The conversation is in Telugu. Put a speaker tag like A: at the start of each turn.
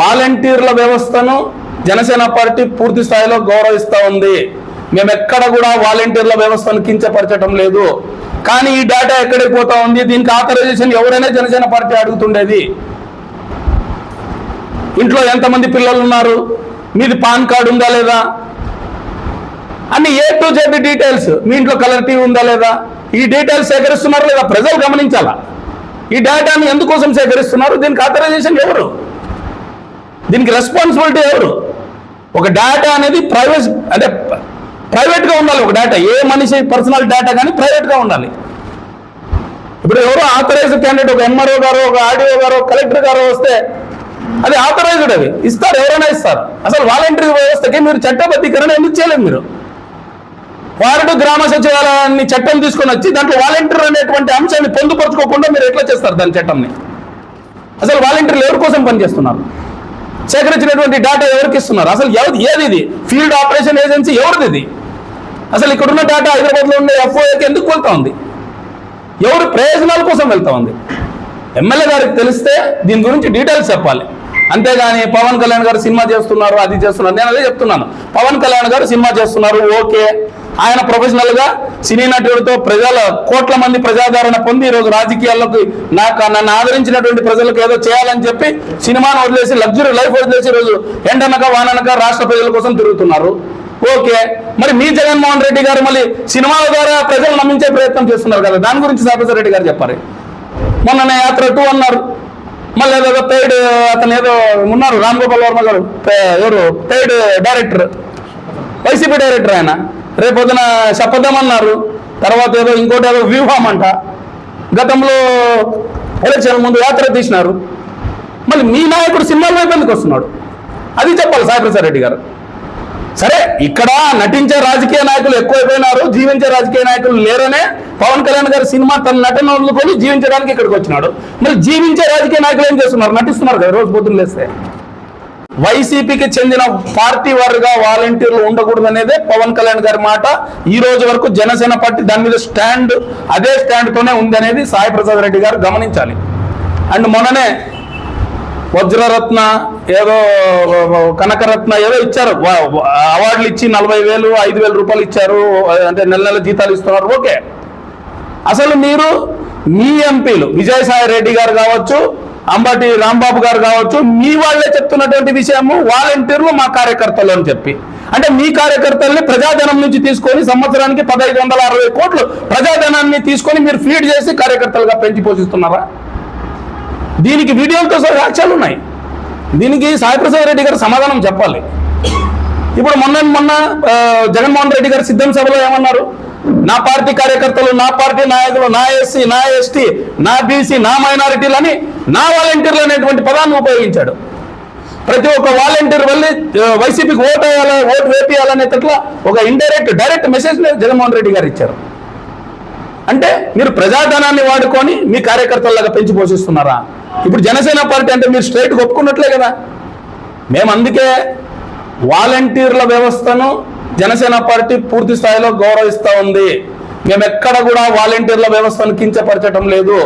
A: వాలంటీర్ల వ్యవస్థను జనసేన పార్టీ పూర్తి స్థాయిలో గౌరవిస్తూ ఉంది. మేము ఎక్కడ కూడా వాలంటీర్ల వ్యవస్థను కించపరచడం లేదు. కానీ ఈ డేటా ఎక్కడికి పోతా ఉంది? దీనికి ఆథరైజేషన్ ఎవరైనా జనసేన పార్టీ అడుగుతుండేది. ఇంట్లో ఎంతమంది పిల్లలు ఉన్నారు? మీది పాన్ కార్డు ఉందా లేదా? అన్ని ఏ టు జెడ్ డీటెయిల్స్ మీ ఇంట్లో కలర్ టీవీ ఉందా లేదా? ఈ డీటెయిల్స్ సేకరిస్తున్నారు లేదా? ప్రజలు గమనించాలా? ఈ డేటాను ఎందుకోసం సేకరిస్తున్నారు? దీనికి ఆథరైజేషన్ ఎవరు? దీనికి రెస్పాన్సిబిలిటీ ఎవరు? ఒక డేటా అనేది ప్రైవేట్ అంటే ప్రైవేట్గా ఉండాలి ఒక డేటా ఏ మనిషి పర్సనల్ డేటా కానీ ప్రైవేట్గా ఉండాలి. ఇప్పుడు ఎవరో ఆథరైజ్డ్ క్యాండిడేట్ ఒక ఎంఆర్ఓ గారు ఒక ఆర్డీఓ గారు కలెక్టర్ గారు వస్తే అది ఆథరైజ్డ్ అవి ఇస్తారు ఎవరైనా ఇస్తారు. అసలు వాలంటీర్ వ్యవస్థకి మీరు చట్టబద్ధీకరణ ఎందుకు చేయలేదు మీరు? వార్డు గ్రామ సచివాలయాన్ని చట్టం తీసుకొని వచ్చి దాంట్లో వాలంటీర్ అనేటువంటి అంశాన్ని పొందుపరచుకోకుండా మీరు ఎట్లా చేస్తారు దాని చట్టంని? అసలు వాలంటీర్లు ఎవరి కోసం పనిచేస్తున్నారు? సేకరించినటువంటి డేటా ఎవరికి ఇస్తున్నారు? అసలు ఎవరి ఏది ఇది ఫీల్డ్ ఆపరేషన్ ఏజెన్సీ ఎవరిది ఇది? అసలు ఇక్కడున్న డేటా హైదరాబాద్లో ఉండే ఎఫ్ఓఏకి ఎందుకు వెళ్తా ఉంది? ఎవరి ప్రయోజనాల కోసం వెళ్తా ఉంది? ఎమ్మెల్యే గారికి తెలిస్తే దీని గురించి డీటెయిల్స్ చెప్పాలి. అంతేగాని పవన్ కళ్యాణ్ గారు సినిమా చేస్తున్నారు అది చేస్తున్నారు. నేను అదే చెప్తున్నాను. పవన్ కళ్యాణ్ గారు సినిమా చేస్తున్నారు ఓకే. ఆయన ప్రొఫెషనల్గా సినీ నటుడితో ప్రజల కోట్ల మంది ప్రజాదరణ పొంది ఈరోజు రాజకీయాల్లోకి నాకు నన్ను ఆదరించినటువంటి ప్రజలకు ఏదో చేయాలని చెప్పి సినిమాను వదిలేసి లగ్జరీ లైఫ్ వదిలేసి ఈరోజు ఎండనక వాననక రాష్ట్ర ప్రజల కోసం తిరుగుతున్నారు. ఓకే. మరి మీ జగన్మోహన్ రెడ్డి గారు మళ్ళీ సినిమాల ద్వారా ప్రజలు నమ్మించే ప్రయత్నం చేస్తున్నారు కదా దాని గురించి సాపేశ్వర రెడ్డి గారు చెప్పారు మొన్న యాత్ర టూ అన్నారు. మళ్ళీ ఏదో పెయిడ్ అతను ఏదో ఉన్నారు రామ్ గోపాల్ వర్మ గారు ఎవరు పెయిడ్ డైరెక్టర్ వైసీపీ డైరెక్టర్ ఆయన. రేపొద్దున చెప్పదామన్నారు తర్వాత ఏదో ఇంకోటి ఏదో వ్యూహం అంట గతంలో ఎలక్షన్ ముందు యాత్ర తీసినారు. మళ్ళీ మీ నాయకుడు సినిమాల వైపు ఎందుకు వస్తున్నాడు? అది చెప్పాలి సాయిప్రసాద్ రెడ్డి గారు. సరే ఇక్కడ నటించే రాజకీయ నాయకులు ఎక్కువైపోయినారు జీవించే రాజకీయ నాయకులు లేరనే పవన్ కళ్యాణ్ గారి సినిమా తన నటన వదులుకొని జీవించడానికి ఇక్కడికి వచ్చినాడు. మరి జీవించే రాజకీయ నాయకులు ఏం చేస్తున్నారు? నటిస్తున్నారు కదా రోజు పొద్దున్న లేస్తే. వైసీపీకి చెందిన పార్టీ వారుగా వాలంటీర్లు ఉండకూడదు అనేదే పవన్ కళ్యాణ్ గారి మాట. ఈ రోజు వరకు జనసేన పార్టీ దాని మీద స్టాండ్ అదే స్టాండ్తోనే ఉంది అనేది సాయి ప్రసాద్ రెడ్డి గారు గమనించాలి. అండ్ మొన్ననే వజ్రరత్న ఏదో కనకరత్న ఏదో ఇచ్చారు. అవార్డులు ఇచ్చి నలభై వేలు ఐదు వేల రూపాయలు ఇచ్చారు అంటే నెల నెల జీతాలు ఇస్తున్నారు. ఓకే. అసలు మీరు మీ ఎంపీలు విజయసాయి రెడ్డి గారు కావచ్చు అంబటి రాంబాబు గారు కావచ్చు మీ వాళ్ళే చెప్తున్నటువంటి విషయము వాలంటీర్లు మా కార్యకర్తలు అని చెప్పి. అంటే మీ కార్యకర్తల్ని ప్రజాధనం నుంచి తీసుకొని సంవత్సరానికి పదహైదు వందల అరవై కోట్లు ప్రజాధనాన్ని తీసుకొని మీరు ఫీడ్ చేసి కార్యకర్తలుగా పెంచి పోషిస్తున్నారా? దీనికి వీడియోలతో సాక్ష్యాలు ఉన్నాయి. దీనికి సాయిప్రసాద్ రెడ్డి గారు సమాధానం చెప్పాలి. ఇప్పుడు మొన్న మొన్న జగన్మోహన్ రెడ్డి గారు సిద్ధం సభలో ఏమన్నారు? నా పార్టీ కార్యకర్తలు నా పార్టీ నాయకులు నా ఎస్సీ నా ఎస్టీ నా బీసీ నా మైనారిటీలు అని నా వాలంటీర్లు అనేటువంటి పదాన్ని ఉపయోగించాడు. ప్రతి ఒక్క వాలంటీర్ వెళ్ళి వైసీపీకి ఓటు వేయాలి ఓటు వేపియాలనేటట్ల ఒక indirect direct message Jaganmohan Reddy garu ఇచ్చారు. అంటే మీరు ప్రజాధనాన్ని వాడుకొని మీ కార్యకర్తలాగా పెంచి పోషిస్తున్నారా? ఇప్పుడు జనసేన పార్టీ అంటే మీరు స్ట్రైట్ ఒప్పుకున్నట్లే కదా. మేము అందుకే వాలంటీర్ల వ్యవస్థను జనసేన పార్టీ పూర్తి స్థాయిలో గౌరవిస్తూ ఉంది. మేము ఎక్కడ కూడా వాలంటీర్ల వ్యవస్థను కించపరచడం లేదు.